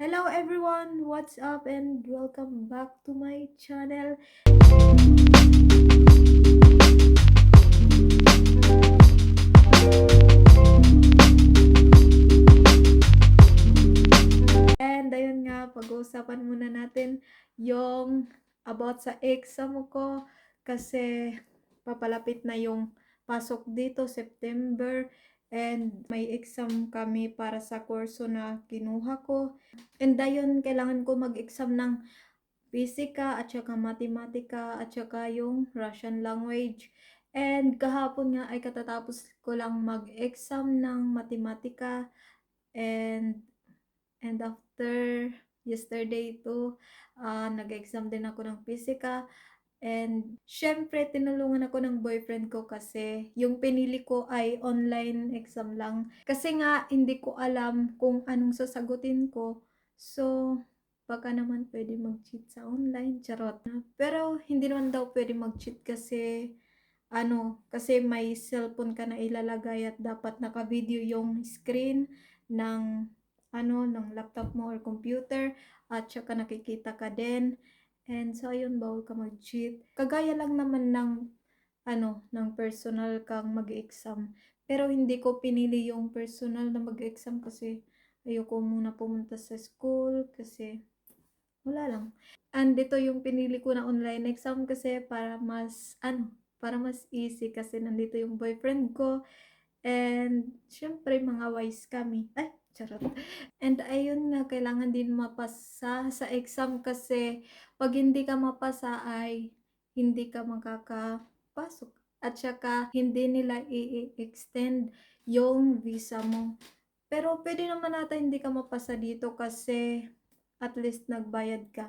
Hello everyone, what's up and welcome back to my channel. And ayun nga, pag-uusapan muna natin yung about sa exam ko kasi papalapit na yung pasok dito, September. And may exam kami para sa kurso na kinuha ko. And ayun, kailangan ko mag-exam ng Fisika at saka Matematika at saka yung Russian language. And kahapon nga ay katatapos ko lang mag-exam ng Matematika and and after yesterday to ah, nag-exam din ako ng Fisika and syempre tinulungan ako ng boyfriend ko kasi yung pinili ko ay online exam lang kasi nga hindi ko alam kung anong sasagutin ko so baka naman pwede mag-cheat sa online, charot na. Pero hindi naman daw pwede mag-cheat kasi ano, kasi may cellphone ka na ilalagay at dapat naka-video yung screen ng ano, ng laptop mo or computer at saka nakikita ka din. And so ayun, bawal ka mag-cheat. Kagaya lang naman ng ano, ng personal kang mag-exam. Pero hindi ko pinili yung personal na mag-exam kasi ayoko muna pumunta sa school kasi wala lang. And dito yung pinili ko na online exam kasi para mas, ano, para mas easy kasi nandito yung boyfriend ko. And, syempre, mga wise kami. Ay, charot. And, ayun nga, kailangan din mapasa sa exam kasi pag hindi ka mapasa ay hindi ka makakapasok. At saka, hindi nila i-extend yung visa mo. Pero, pwede naman natin hindi ka mapasa dito kasi at least nagbayad ka.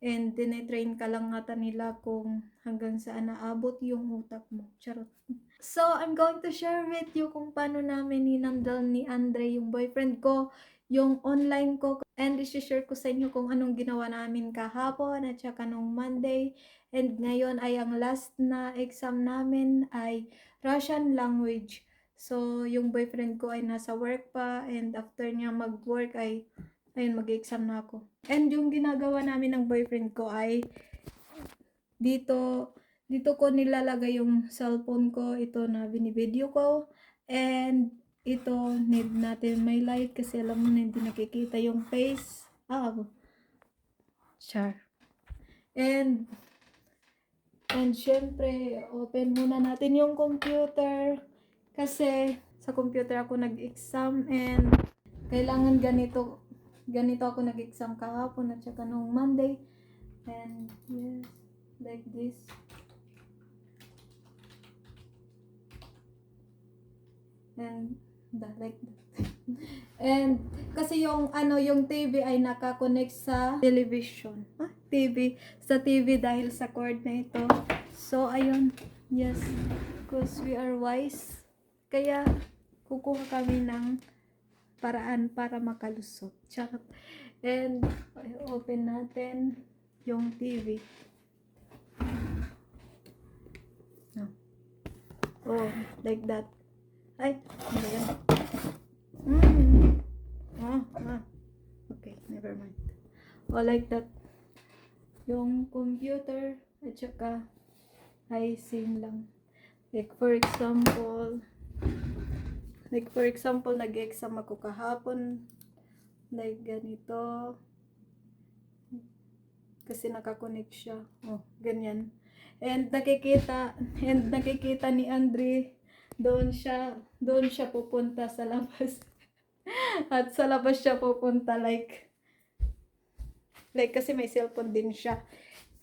And tinetrain ka lang ata nila kung hanggang saan naabot yung utak mo. Charot. So, I'm going to share with you kung paano namin hinandal ni Andre, yung boyfriend ko, yung online ko. And isi-share ko sa inyo kung anong ginawa namin kahapon at saka nung Monday. And ngayon ay ang last na exam namin ay Russian language. So, yung boyfriend ko ay nasa work pa and after niya mag-work ay ayun, mag-exam na ako. And yung ginagawa namin ng boyfriend ko ay dito, dito ko nilalagay yung cellphone ko, ito na binibideo ko. And ito, need natin may light kasi alam mo na hindi nakikita yung face. Ah, char. And, and syempre, open muna natin yung computer. Kasi, sa computer ako nag-exam and kailangan ganito ganito ako nag-exam kahapon at saka nung Monday. And yes, like this. And that, like that. And kasi yung ano yung TV ay nakakonect sa television. Ah, TV sa TV dahil sa cord na ito. So ayun, yes, because we are wise. Kaya kukuha kami ng paraan para makalusot. Charot. And open natin yung TV. No. Oh, like that. Ay, ano ba yan? Mm. Ah, ah. Okay, never mind. Oh, like that. Yung computer at saka ay same lang. Like for example, Like for example, nag-exam ako kahapon. Like ganito. Kasi nakakonect siya. Oh, ganyan. And nakikita, and nakikita ni Andre, doon siya, doon siya pupunta sa labas. At sa labas siya pupunta like, like kasi may cellphone din siya.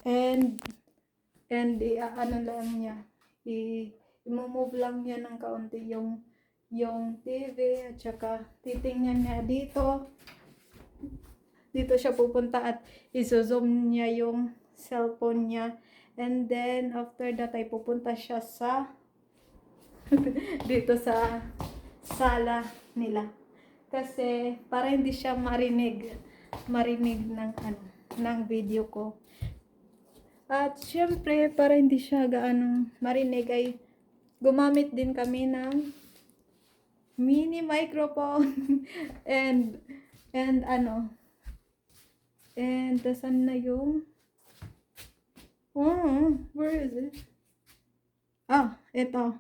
And, and i ano lang niya, i, i-move lang niya ng kaunti yung yung TV at saka titingnan niya dito. Dito siya pupunta at iso-zoom niya yung cellphone niya. And then after that ay pupunta siya sa dito sa sala nila. Kasi para hindi siya marinig marinig ng ano, ng video ko. At syempre, para hindi siya gaano marinig ay gumamit din kami ng mini microphone and and ano And, tasan na yung... Oh, where is it? Ah, ito.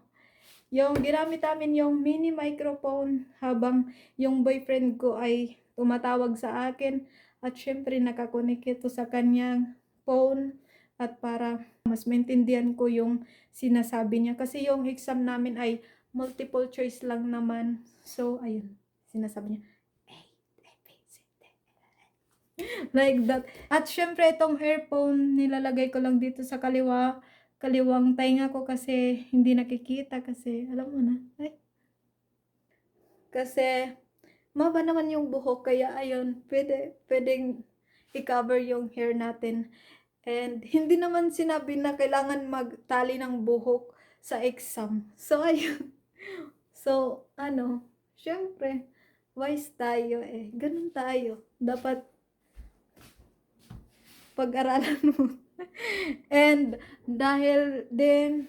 Yung ginamit namin yung mini microphone habang yung boyfriend ko ay tumatawag sa akin at syempre nakakonek ito sa kanyang phone at para mas maintindihan ko yung sinasabi niya. Kasi yung exam namin ay multiple choice lang naman. So, ayun. Sinasabi niya, like that. At syempre, itong earphone, nilalagay ko lang dito sa kaliwa, kaliwang tainga ko kasi hindi nakikita kasi, alam mo na, ay. Kasi, maba naman yung buhok, kaya ayun, pwede, pwedeng i-cover yung hair natin. And hindi naman sinabi na kailangan magtali ng buhok sa exam. So, ayun. So, ano, syempre, wise tayo eh. Ganun tayo. Dapat pag-aralan mo. And dahil din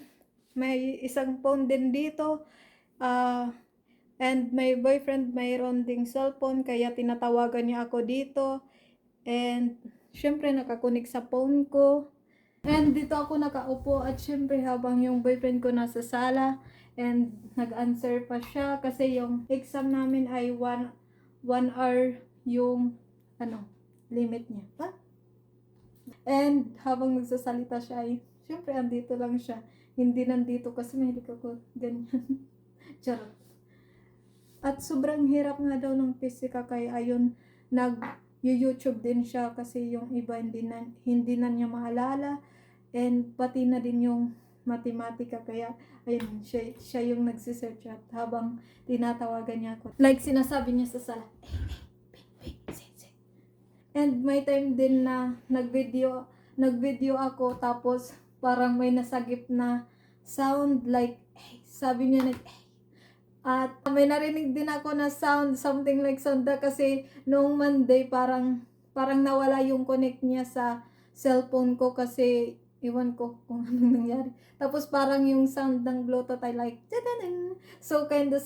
may isang phone din dito, ah and my boyfriend mayroon ding cellphone kaya tinatawagan niya ako dito. And syempre nakakunik sa phone ko. And dito ako nakaupo at syempre habang yung boyfriend ko nasa sala and nag-answer pa siya kasi yung exam namin ay one, one hour yung ano, limit niya. Ha? And habang nagsasalita siya ay, syempre andito lang siya. Hindi nandito kasi mahilig ako ganyan. Charot. At sobrang hirap nga daw ng pisika kaya ayun, nag YouTube din siya kasi yung iba hindi na, hindi na niya maalala and pati na din yung matematika kaya ayun siya, siya yung nagsisearch at habang tinatawagan niya ako like sinasabi niya sa sala and may time din na nagvideo nagvideo ako tapos parang may nasagip na sound like eh, sabi niya like eh, at may narinig din ako na sound, something like sound kasi noong Monday parang parang nawala yung connect niya sa cellphone ko kasi iwan ko kung anong nangyari. Tapos parang yung sound ng Bluetooth ay like tadadang. So kind of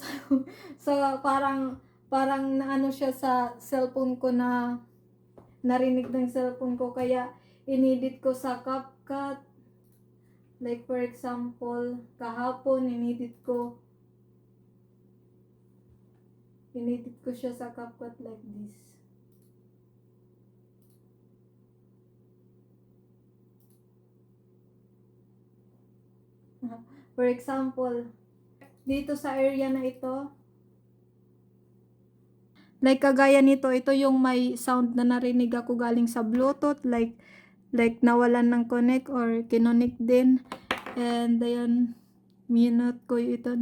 so parang parang naano siya sa cellphone ko na narinig ng cellphone ko kaya inedit ko sa CapCut. Like for example, kahapon inedit ko Inedit ko siya sa CapCut like this. For example, dito sa area na ito, like kagaya nito, ito yung may sound na narinig ako galing sa Bluetooth, like like nawalan ng connect or kinonik din. And ayun, minute ko ito,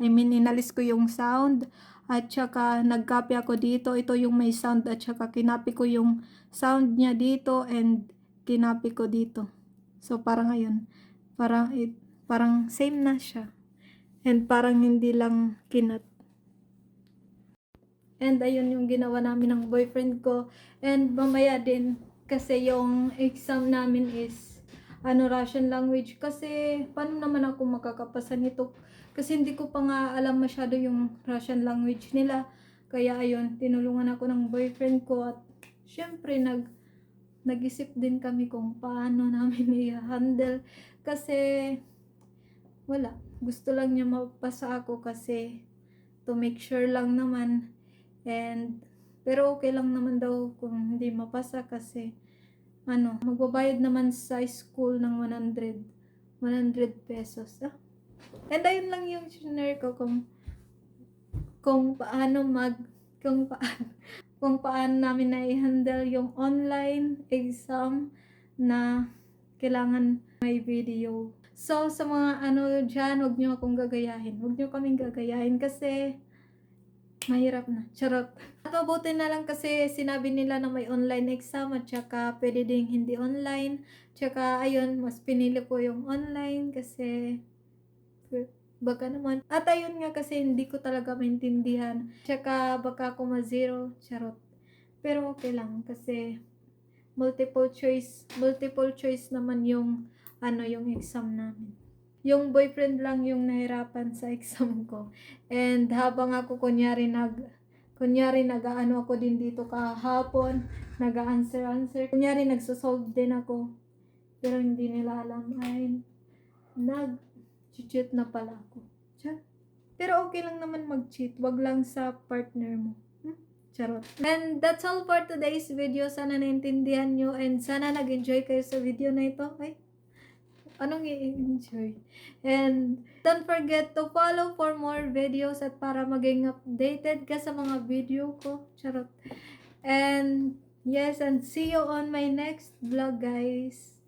I mean, inalis ko yung sound. At saka, nag-copy ako dito. Ito yung may sound. At saka, kinapi ko yung sound niya dito and kinapi ko dito. So, parang ngayon, parang, it, parang same na siya. And parang hindi lang kinat. And ayun yung ginawa namin ng boyfriend ko. And mamaya din, kasi yung exam namin is ano Russian language kasi paano naman ako makakapasa nito kasi hindi ko pa nga alam masyado yung Russian language nila kaya ayun tinulungan ako ng boyfriend ko at syempre nag nag-isip din kami kung paano namin i-handle kasi wala gusto lang niya mapasa ako kasi to make sure lang naman and pero okay lang naman daw kung hindi mapasa kasi ano, magbabayad naman sa school ng 100, 100 pesos. Ah. And ayun lang yung share ko kung kung paano mag kung paano kung paano namin na i-handle yung online exam na kailangan may video. So, sa mga ano dyan, huwag nyo akong gagayahin. Huwag nyo kaming gagayahin kasi Mahirap na. Charot. At mabuti na lang kasi sinabi nila na may online exam at saka pwede ding hindi online. Tsaka ayun, mas pinili ko yung online kasi baka naman. At ayun nga kasi hindi ko talaga maintindihan. Tsaka baka ako ma-zero. Charot. Pero okay lang kasi multiple choice, multiple choice naman yung ano yung exam namin yung boyfriend lang yung nahirapan sa exam ko. And habang ako kunyari nag Kunyari, nag-ano ako din dito kahapon, nag-answer-answer. Kunyari, nagsosolve din ako. Pero hindi nila alam ay nag-cheat na pala ako. Tiyan. Pero okay lang naman mag-cheat. Wag lang sa partner mo. Charot. And that's all for today's video. Sana naintindihan nyo and sana nag-enjoy kayo sa video na ito. Ay, anong i-enjoy? And don't forget to follow for more videos at para maging updated ka sa mga video ko. Charot. And yes, and see you on my next vlog, guys.